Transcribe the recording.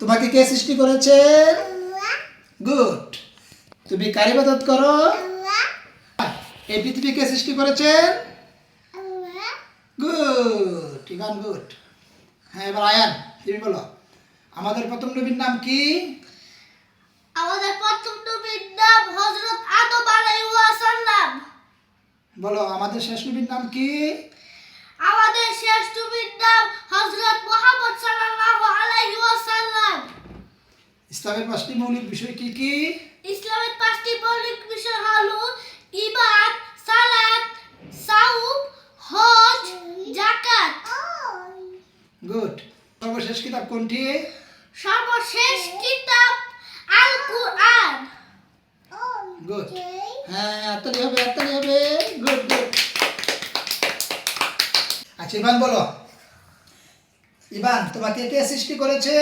তোমাকে কে সৃষ্টি করেছেন গুড তুমি কার ইবাদত করো? এই পৃথিবীকে সৃষ্টি করেছেন গুড ইভান গুড হ্যাঁ এবার আয়ান তুমি বলো। আমাদের প্রথম নবীর নাম কি? আমাদের প্রথম নবীর নাম হযরত আদম আলাইহিস সালাম। বলো আমাদের শেষ নবীর নাম কি? আমাদের শেষ নবীর ইসলামের পাঁচটি মৌলিক বিষয় কি কি? ইসলামের পাঁচটি মৌলিক বিষয় হলো ঈমান সালাত সাওম হজ যাকাত। গুড। সর্বশেষ কিতাব কোনটি? সর্বশেষ কিতাব আল কুরআন গুড। হ্যাঁ আত্মালি হবে আত্মালি হবে। Good good. আচ্ছা ইভান বলো। ইভান তোমাকে কে সৃষ্টি করেছে?